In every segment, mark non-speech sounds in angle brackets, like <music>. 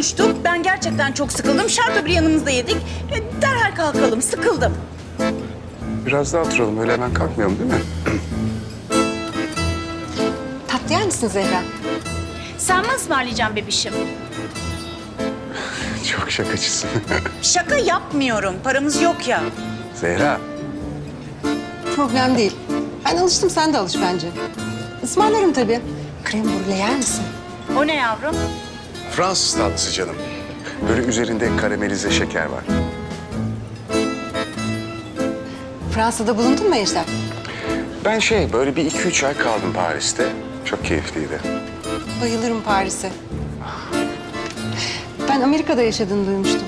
konuştuk. Ben gerçekten çok sıkıldım. Şartı bir yanımızda yedik. E, Derhal kalkalım. Sıkıldım. Biraz daha oturalım. Öyle hemen kalkmayalım değil mi? Tatlı yer misin Zehra? Sen mi ısmarlayacaksın bebişim? <laughs> Çok şakacısın. <laughs> Şaka yapmıyorum. Paramız yok ya. Zehra. Problem değil. Ben alıştım sen de alış bence. Ismarlarım tabii. Krem brûlée yer misin? O ne yavrum? Fransız tatlısı canım. Böyle üzerinde karamelize şeker var. Fransa'da bulundun mu Ejder? Ben şey böyle bir iki üç ay kaldım Paris'te. Çok keyifliydi. Bayılırım Paris'e. Ben Amerika'da yaşadığını duymuştum.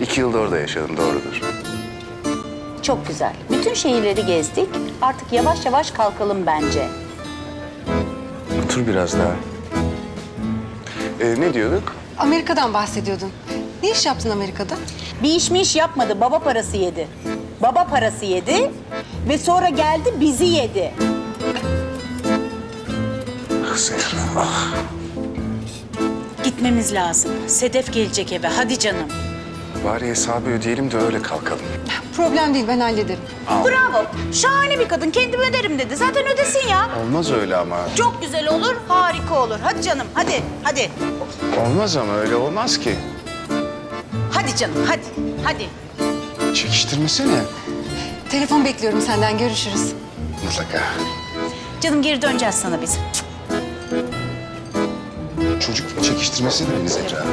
İki yılda orada yaşadım doğrudur. Çok güzel. Bütün şehirleri gezdik. Artık yavaş yavaş kalkalım bence. Otur biraz daha. Ee, ne diyorduk? Amerika'dan bahsediyordun. Ne iş yaptın Amerika'da? Bir iş mi iş yapmadı. Baba parası yedi. Baba parası yedi ve sonra geldi bizi yedi. Ah Zehra ah. Gitmemiz lazım. Sedef gelecek eve. Hadi canım. Bari hesabı ödeyelim de öyle kalkalım. Problem değil ben hallederim. Bravo. Şahane bir kadın. Kendim öderim dedi. Zaten ödesin ya. Olmaz öyle ama. Çok güzel olur, olur. Hadi canım, hadi, hadi. Olmaz ama öyle olmaz ki. Hadi canım, hadi, hadi. Çekiştirmesene. Telefon bekliyorum senden görüşürüz. Mutlaka. Canım geri döneceğiz sana biz. Çocuk çekiştirmesene beni Zehra.